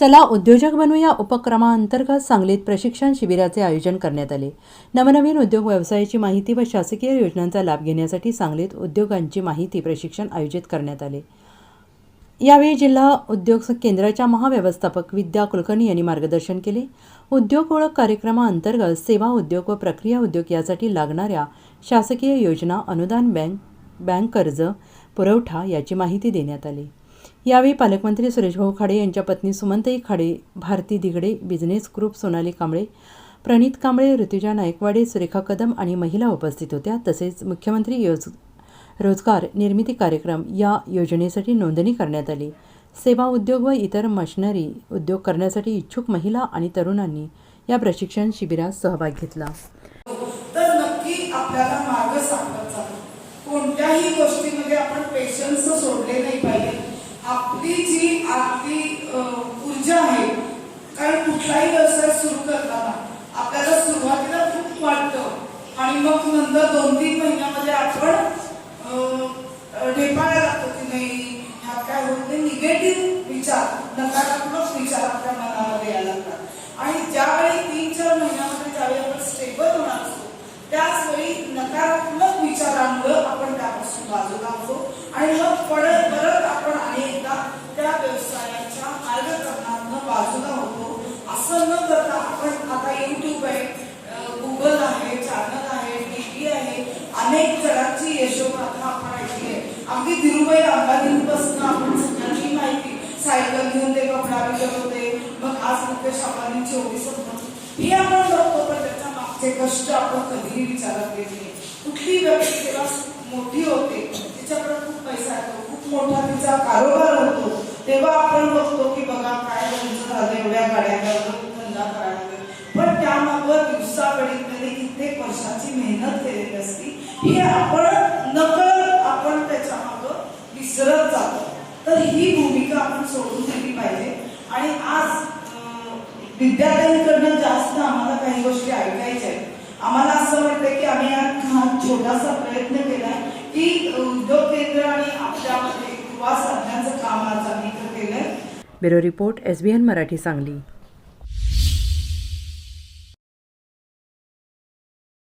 चला उद्योजक बनू या उपक्रमाअंतर्गत सांगलीत प्रशिक्षण शिबिराचे आयोजन करण्यात आले. नवनवीन उद्योग व्यवसायाची माहिती व शासकीय योजनांचा लाभ घेण्यासाठी सांगलीत उद्योगांची माहिती प्रशिक्षण आयोजित करण्यात आले. यावेळी जिल्हा उद्योग केंद्राच्या महाव्यवस्थापक विद्या कुलकर्णी यांनी मार्गदर्शन केले. उद्योग ओळख कार्यक्रमाअंतर्गत सेवा उद्योग व प्रक्रिया उद्योग यासाठी लागणाऱ्या शासकीय योजना अनुदान बँक बँक कर्ज पुरवठा याची माहिती देण्यात आली. यावेळी पालकमंत्री सुरेशभाऊ खाडे यांच्या पत्नी सुमंतई खाडे भारती दिगडे बिझनेस ग्रुप सोनाली कांबळे प्रणित कांबळे ऋतुजा नायकवाडे सुरेखा कदम आणि महिला उपस्थित होत्या. तसेच मुख्यमंत्री योज रोजगार निर्मिती कार्यक्रम या योजनेसाठी नोंदणी करण्यात आली. सेवा उद्योग व इतर मशिनरी उद्योग करण्यासाठी इच्छुक महिला आणि तरुणांनी या प्रशिक्षण शिबिरात सहभाग घेतला. तर नक्की आपल्याला मार्ग सापडत जातो कोणत्याही गोष्टीमध्ये आपण पेशन्स आपली जी आपली ऊर्जा आहे कारण कुठलाही व्यवसाय सुरू करताना आपल्याला सुरुवातीला खूप वाटतं. आणि मग नंतर दोन तीन महिन्यामध्ये आपण अ, लागतो की नाही ह्यात काय होत नाही. निगेटिव्ह विचार नकारात्मक विचार आपल्या मनामध्ये यायला लागतात. आणि ज्यावेळी तीन चार महिन्यामध्ये ज्यावेळी आपण स्टेबल होणार असतो त्याचवेळी नकारात्मक विचारांमुळं आपण त्यापासून बाजूला होतो आणि मग परत परत आपण आणि एकदा त्या व्यवसायाच्या मार्गक्रमणातनं बाजूला होतो असं न करता आपण आता युट्यूब आहे गुगल आहे चॅनल आहे टीव्ही आहे अनेक जणांची यशोगाथा आपण ऐकली आहे अगदी धीरुभाई अंबानींपासून आपण सगळ्यांची माहिती सायकल घेऊन ते कपडा विकत होते मग आज मुकेश अंबानींची ओळी समजत ही आपण बघतो पण त्याच्या मागचे कष्ट आपण कधीही विचारत घेत नाही. कुठली व्यक्ती तेव्हा मोठी होते तिच्याकडे खूप पैसा येतो खूप मोठा तिचा कारोबार होतो तेव्हा आपण बघतो की बघा काय तुमचं झालं एवढ्या गाड्या धंदा करायला पण त्यामागं दिवसाकडे कित्येक वर्षाची मेहनत केलेली असती. ही आपण नकळत आपण त्याच्या मागं विसरत जातो तर ही भूमिका आपण सोडून दिली पाहिजे. आणि आज विद्यार्थ्यांकडनं जास्त आम्हाला काही गोष्टी ऐकायच्या आहेत. आम्हाला असं वाटतं की आम्ही हा छोटासा प्रयत्न केलाय की उद्योग केंद्र आणि आपल्यामध्ये युवा साधण्याचं काम आज आम्ही इथं केलंय. Bureau report S B N Marathi Sangli.